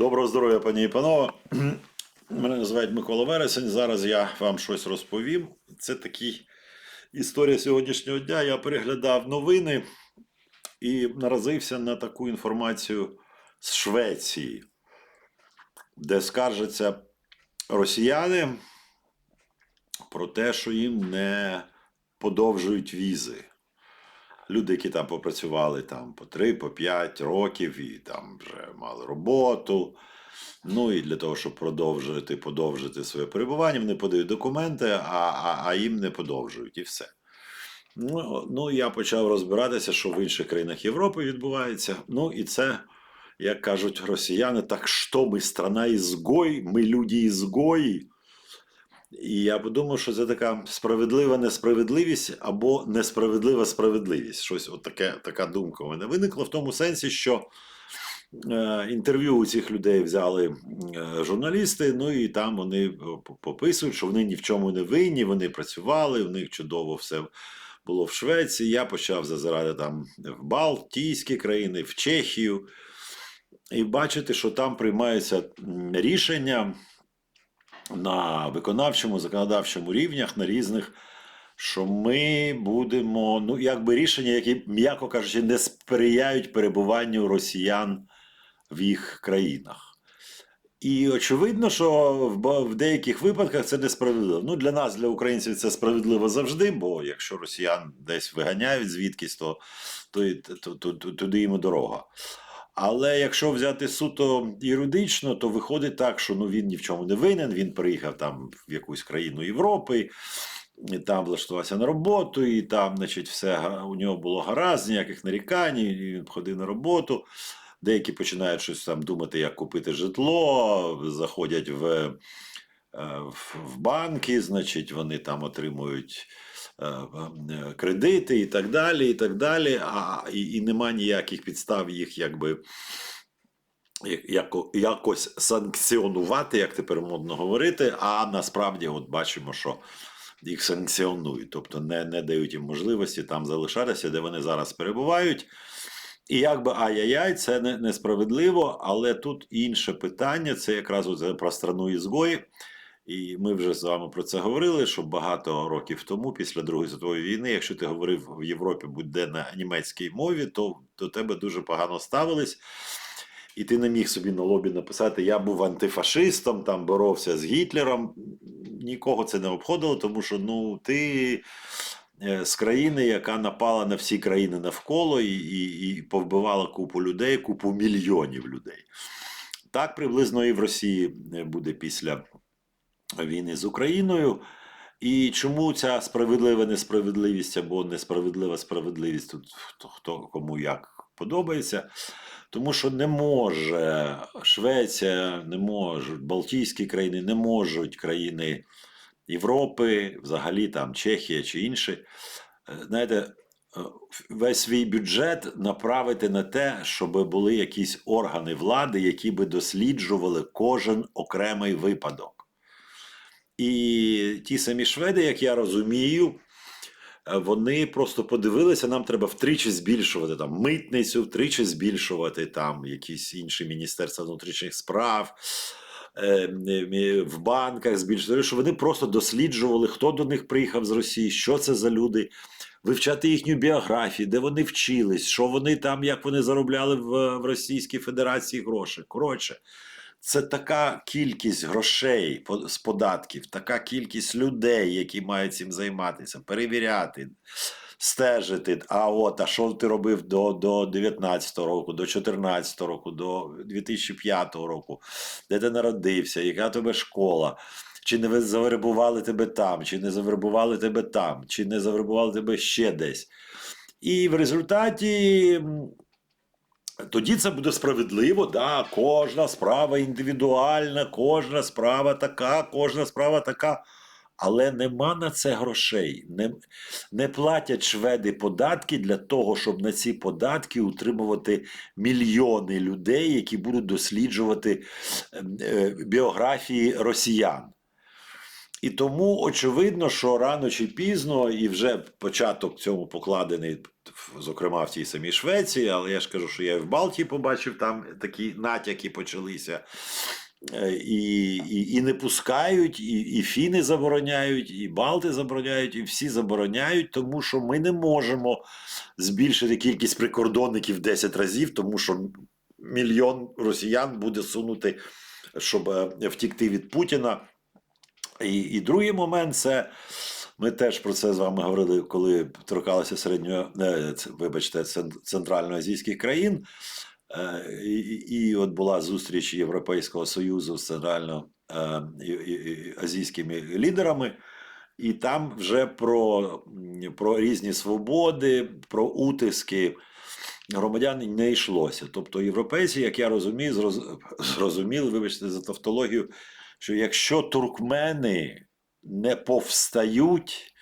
Доброго здоров'я, пані і панове. Мене звають Микола Вересень. Зараз я вам щось розповім. Це такий історія сьогоднішнього дня. Я переглядав новини і наразився на таку інформацію з Швеції, де скаржаться росіяни про те, що їм не подовжують візи. Люди, які там попрацювали там по 3, по 5 років і там вже мали роботу. Ну і для того, щоб продовжити, подовжити своє перебування, вони подають документи, а, а, а їм не подовжують, і все. Ну, ну, я почав розбиратися, що в інших країнах Європи відбувається. Ну, і це, як кажуть росіяни, так що ми страна ізгой, ми люди ізгої. І я подумав, що це така справедлива несправедливість або несправедлива справедливість. Щось от таке, така думка у мене виникла в тому сенсі, що е, інтерв'ю у цих людей взяли е, журналісти, ну і там вони пописують, що вони ні в чому не винні, вони працювали, в них чудово все було в Швеції. Я почав зазирати там в Балтійські країни, в Чехію, і бачити, що там приймаються рішення на виконавчому, законодавчому рівнях, на різних, що ми будемо, ну, якби рішення, які, м'яко кажучи, не сприяють перебуванню росіян в їх країнах. І очевидно, що в, деяких випадках це несправедливо. Ну, для нас, для українців, це справедливо завжди, бо якщо росіян десь виганяють звідкись, то, то, то, то, то туди йому дорога. Але якщо взяти суто юридично, то виходить так, що ну він ні в чому не винен. Він приїхав там в якусь країну Європи, і там влаштувався на роботу, і там, значить, все у нього було гаразд, ніяких нарікань, і він ходив на роботу. Деякі починають щось там думати, як купити житло, заходять в, в, в банки, значить, вони там отримують е, е, кредити і так далі, і так далі. А, і, і нема ніяких підстав їх якби як- яко- якось санкціонувати, як тепер модно говорити. А насправді, от бачимо, що їх санкціонують, тобто не, не дають їм можливості там залишатися, де вони зараз перебувають. І якби ай-яй-яй, це не, несправедливо, але тут інше питання: це якраз про страну ізгої. І ми вже з вами про це говорили, що багато років тому, після Другої світової війни, якщо ти говорив в Європі будь-де на німецькій мові, то до тебе дуже погано ставились. І ти не міг собі на лобі написати: Я був антифашистом, там боровся з Гітлером. Нікого це не обходило, тому що ну ти е, з країни, яка напала на всі країни навколо і, і, і повбивала купу людей, купу мільйонів людей. Так приблизно і в Росії е, буде після війни з Україною. І чому ця справедлива несправедливість або несправедлива справедливість тут хто, хто кому як подобається? Тому що не може Швеція, не можуть Балтійські країни, не можуть країни Європи, взагалі там Чехія чи інші. е, Знаєте, е, весь свій бюджет направити на те, щоб були якісь органи влади, які би досліджували кожен окремий випадок. І ті самі шведи, як я розумію, е, вони просто подивилися, нам треба втричі збільшувати там митницю, втричі збільшувати там якісь інші міністерства внутрішніх справ. е, е, В банках збільшувати, що вони просто досліджували, хто до них приїхав з Росії, що це за люди, вивчати їхню біографію, де вони вчились, що вони там, як вони заробляли в, в Російській Федерації гроші. Коротше, це така кількість грошей з податків, така кількість людей, які мають цим займатися, перевіряти, стежити. А от, а що ти робив до, до 19-го року, до 14-го року, до 2005 року, де ти народився, яка тебе школа? Чи не завербували тебе там, чи не завербували тебе там, чи не завербували тебе ще десь. І в результаті тоді це буде справедливо, да, кожна справа індивідуальна, кожна справа така, кожна справа така. Але нема на це грошей. Не, не платять шведи податки для того, щоб на ці податки утримувати мільйони людей, які будуть досліджувати е, е, біографії росіян. І тому очевидно, що рано чи пізно, і вже початок цьому покладений, зокрема в тій самій Швеції, але я ж кажу, що я і в Балтії побачив, там такі натяки почалися. Е, І, і, і не пускають, і, і фіни забороняють, і Балти забороняють, і всі забороняють, тому що ми не можемо збільшити кількість прикордонників в 10 разів, тому що мільйон росіян буде сунути, щоб е, втікти від Путіна. І, і другий момент це. Ми теж про це з вами говорили, коли торкалися середньо, е, вибачте, центральноазійських країн. Е, І, і, от була зустріч Європейського Союзу з центрально е, лідерами, і там вже про, про різні свободи, про утиски громадян не йшлося. Тобто європейці, як я розумію, зрозуміли, вибачте за тавтологію, що якщо туркмени не повстають,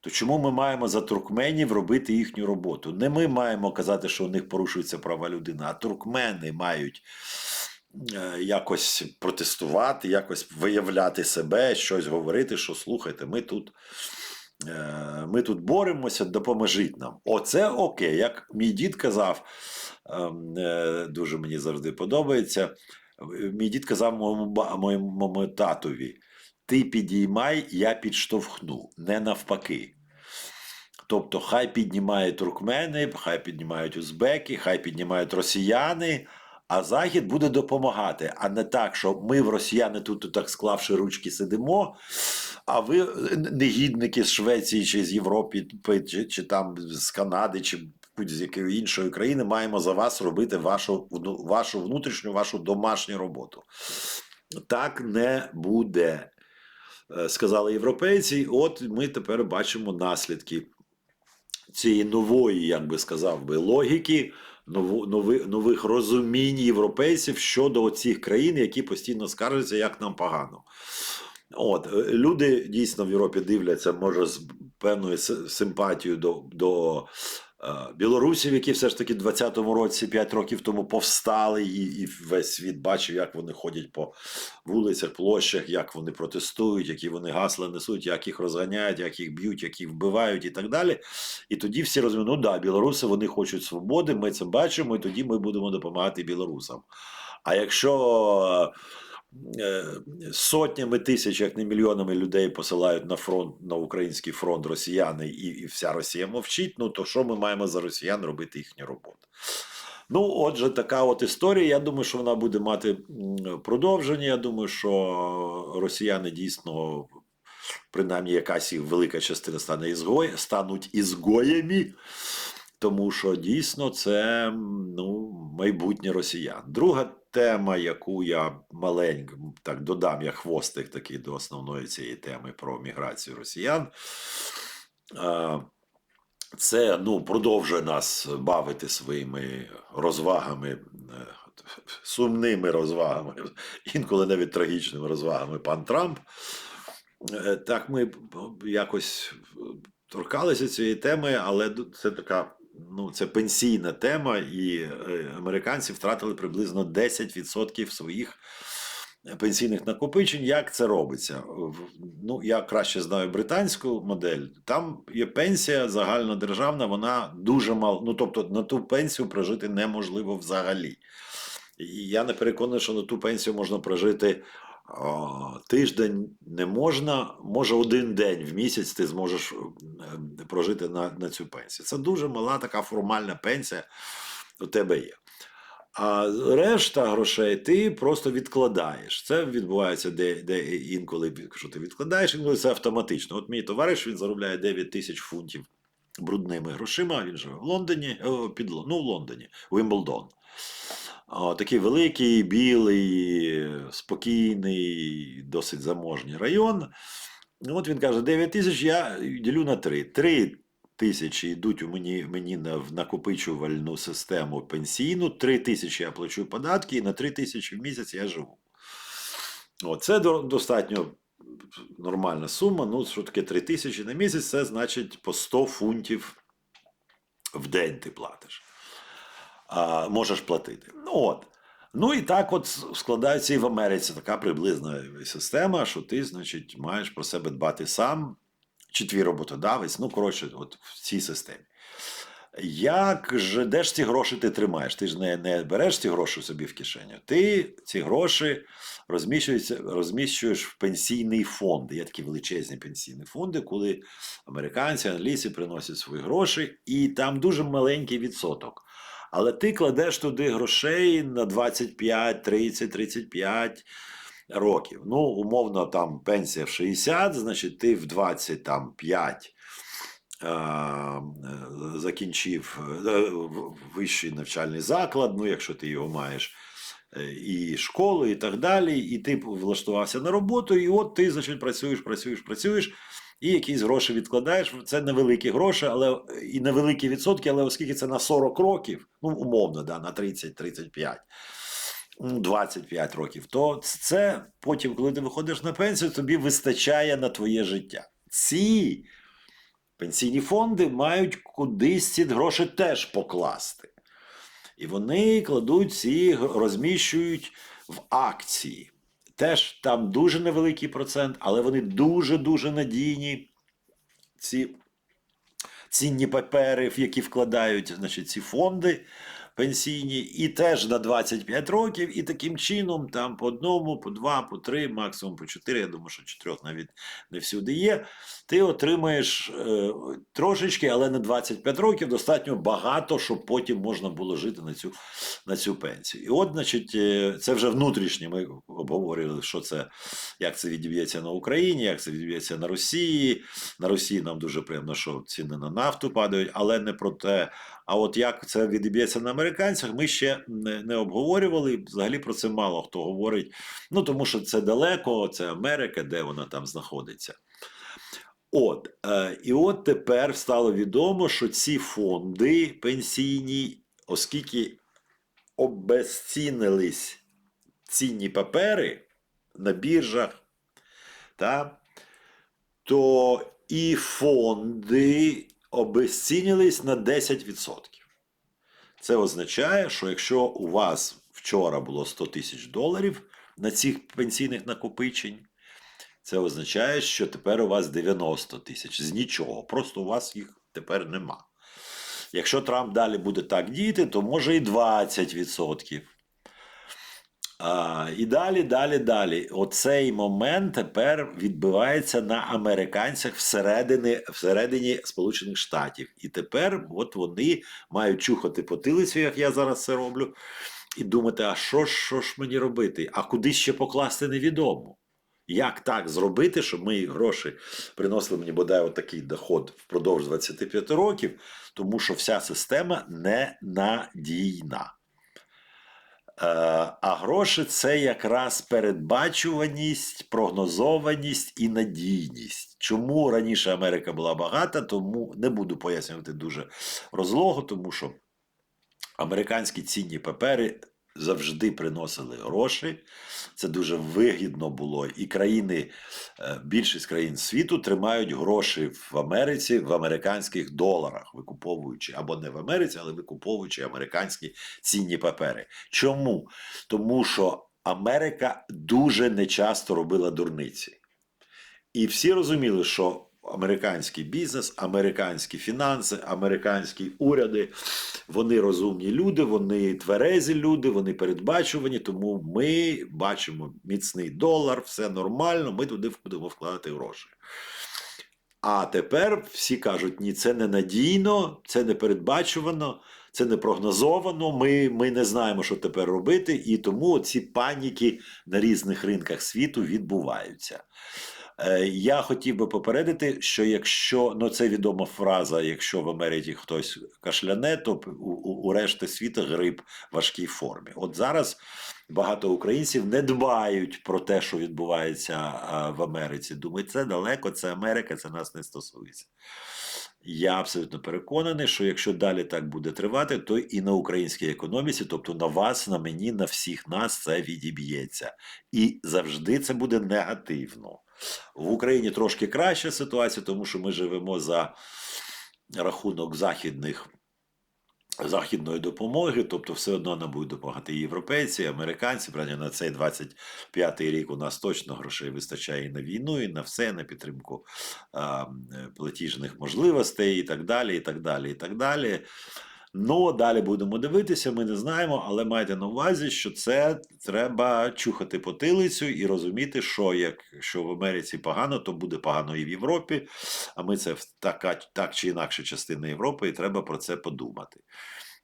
то чому ми маємо за туркменів робити їхню роботу? Не ми маємо казати, що у них порушуються права людини, а туркмени мають е, якось протестувати, якось виявляти себе, щось говорити, що слухайте, ми тут. е, Ми тут боремося, допоможіть нам. Оце окей. Як мій дід казав, ем, е, дуже мені завжди подобається. Мій дід казав моєму, ба- моєму татові: ти підіймай, я підштовхну, не навпаки. Тобто, хай піднімають туркмени, хай піднімають узбеки, хай піднімають росіяни, а Захід буде допомагати, а не так, що ми в росіяни тут так склавши ручки сидимо, а ви е, негідники з Швеції чи з Європи, чи, чи там з Канади, чи будь-з якої іншої країни маємо за вас робити вашу, вашу внутрішню, вашу домашню роботу. Так не буде. Е, Сказали європейці, от ми тепер бачимо наслідки цієї нової, як би сказав би, логіки, нови, нових розумінь європейців щодо цих країн, які постійно скаржаться, як нам погано. От, е, люди дійсно в Європі дивляться, може, з певною симпатією до, до білорусів, які все ж таки в 20-му році, 5 років тому повстали, і, і весь світ бачив, як вони ходять по вулицях, площах, як вони протестують, які вони гасла несуть, як їх розганяють, як їх б'ють, як їх вбивають і так далі. І тоді всі розуміють, ну да, білоруси вони хочуть свободи, ми це бачимо, і тоді ми будемо допомагати білорусам. А якщо е, сотнями тисяч, як не мільйонами людей посилають на фронт на український фронт росіяни, і, і вся Росія мовчить, ну то що ми маємо за росіян робити їхню роботу? Ну, отже, така от історія. Я думаю, що вона буде мати продовження. Я думаю, що росіяни дійсно, принаймні, якась їх велика частина стане ізгой, стануть ізгоями, тому що дійсно це ну, майбутнє росіян. Друга тема, яку я маленько так додам, я хвостик такий до основної цієї теми про міграцію росіян. Е, це ну, продовжує нас бавити своїми розвагами, е, сумними розвагами, інколи навіть трагічними розвагами пан Трамп. Е, Так, ми якось торкалися цієї теми, але це така. Ну, це пенсійна тема, і е, американці втратили приблизно 10% своїх пенсійних накопичень. Як це робиться? Ну, я краще знаю британську модель. Там є пенсія загальнодержавна, вона дуже мало. Ну, тобто на ту пенсію прожити неможливо взагалі. І я не переконаний, що на ту пенсію можна прожити тиждень не можна, може один день в місяць ти зможеш е, прожити на, на цю пенсію. Це дуже мала така формальна пенсія у тебе є. А решта грошей ти просто відкладаєш. Це відбувається де, де інколи, що ти відкладаєш, інколи це автоматично. От мій товариш він заробляє 9 тисяч фунтів брудними грошима. Він живе в Лондоні, о, під, ну, в Лондоні, Вимблдон. Такий великий, білий, спокійний, досить заможний район. Ну, От він каже: 9 тисяч я ділю на 3. 3 тисячі йдуть у мені, мені на в накопичувальну систему пенсійну, 3 тисячі я плачу податки, і на 3 тисячі в місяць я живу. О, це достатньо нормальна сума. Ну, що таке 3 тисячі на місяць, це значить по 100 фунтів в день ти платиш. А, можеш платити. Ну от. Ну і так от складається і в Америці така приблизна система, що ти, значить, маєш про себе дбати сам, чи твій роботодавець, ну, коротше, от в цій системі. Як же, де ж ці гроші ти тримаєш? Ти ж не, не береш ці гроші собі в кишеню. Ти ці гроші розміщуєш, в пенсійний фонд. Є такі величезні пенсійні фонди, коли американці, англійці приносять свої гроші, і там дуже маленький відсоток. Але ти кладеш туди грошей на 25, 30, 35 років. Ну, умовно, там пенсія в 60, значить, ти в 25 е, закінчив е, вищий навчальний заклад, ну, якщо ти його маєш, е, і школу, і так далі, і ти влаштувався на роботу, і от ти, значить, працюєш, працюєш, працюєш. І якісь гроші відкладаєш. Це невеликі гроші, але і невеликі відсотки, але оскільки це на 40 років, ну умовно, да, на 30-35, ну, 25 років, то це потім, коли ти виходиш на пенсію, тобі вистачає на твоє життя. Ці пенсійні фонди мають кудись ці гроші теж покласти. І вони кладуть ці, розміщують в акції. Теж там дуже невеликий процент, але вони дуже-дуже надійні. Ці цінні папери, в які вкладають значить, ці фонди пенсійні, і теж на 25 років, і таким чином там по одному, по два, по три, максимум по чотири. Я думаю, що чотирьох навіть не всюди є. Ти отримаєш е, трошечки, але на 25 років достатньо багато, щоб потім можна було жити на цю, на цю пенсію. І от, значить, е, це вже внутрішнє. Ми обговорювали, що це, як це відіб'ється на Україні, як це відіб'ється на Росії. На Росії нам дуже приємно, що ціни на нафту падають, але не про те. А от як це відіб'ється на американцях, ми ще не, не обговорювали. Взагалі про це мало хто говорить. Ну тому що це далеко, це Америка, де вона там знаходиться. От, е, і от тепер стало відомо, що ці фонди пенсійні, оскільки обезцінились цінні папери на біржах, та, то і фонди обезцінились на 10%. Це означає, що якщо у вас вчора було 100 тисяч доларів на цих пенсійних накопичень, це означає, що тепер у вас 90 тисяч з нічого. Просто у вас їх тепер нема. Якщо Трамп далі буде так діяти, то може і 20%. А, і далі, далі, далі. Оцей момент тепер відбивається на американцях всередині, всередині Сполучених Штатів. І тепер от вони мають чухати потилицю, як я зараз це роблю, і думати, а що ж, що ж мені робити? А куди ще покласти невідомо. Як так зробити, щоб мої гроші приносили мені бодай отакий доход впродовж 25 років, тому що вся система ненадійна. Е, А гроші це якраз передбачуваність, прогнозованість і надійність. Чому раніше Америка була багата, тому не буду пояснювати дуже розлого, тому що американські цінні папери завжди приносили гроші. Це дуже вигідно було. І країни, е, більшість країн світу тримають гроші в Америці в американських доларах, викуповуючи або не в Америці, але викуповуючи американські цінні папери. Чому? Тому що Америка дуже нечасто робила дурниці. І всі розуміли, що американський бізнес, американські фінанси, американські уряди, вони розумні люди, вони тверезі люди, вони передбачувані, тому ми бачимо міцний долар, все нормально, ми туди будемо вкладати гроші. А тепер всі кажуть, ні, це не надійно, це не передбачувано, це не прогнозовано. Ми, ми не знаємо, що тепер робити, і тому ці паніки на різних ринках світу відбуваються. Е, Я хотів би попередити, що якщо ну це відома фраза, якщо в Америці хтось кашляне, то у, у, решти світу грип в важкій формі. От зараз багато українців не дбають про те, що відбувається в Америці. Думають, це далеко, це Америка, це нас не стосується. Я абсолютно переконаний, що якщо далі так буде тривати, то і на українській економіці, тобто на вас, на мені, на всіх нас це відіб'ється. І завжди це буде негативно. В Україні трошки краща ситуація, тому що ми живемо за рахунок західних західної допомоги, тобто все одно нам будуть допомагати і європейці, і американці. Правда, на цей 25-й рік у нас точно грошей вистачає і на війну, і на все, на підтримку а, е, платіжних можливостей, і так далі, і так далі, і так далі. Ну, далі будемо дивитися, ми не знаємо, але майте на увазі, що це треба чухати потилицю і розуміти, що якщо в Америці погано, то буде погано і в Європі. А ми це така, так чи інакше частина Європи, і треба про це подумати.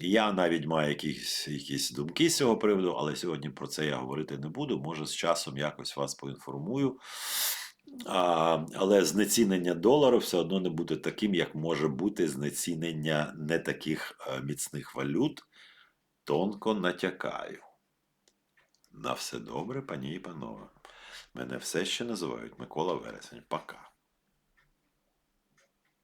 Я навіть маю якісь, якісь думки з цього приводу, але сьогодні про це я говорити не буду. Може, з часом якось вас поінформую. А, але знецінення долару все одно не буде таким, як може бути знецінення не таких е, міцних валют. Тонко натякаю. На все добре, пані і панове. Мене все ще називають Микола Вересень. Пока.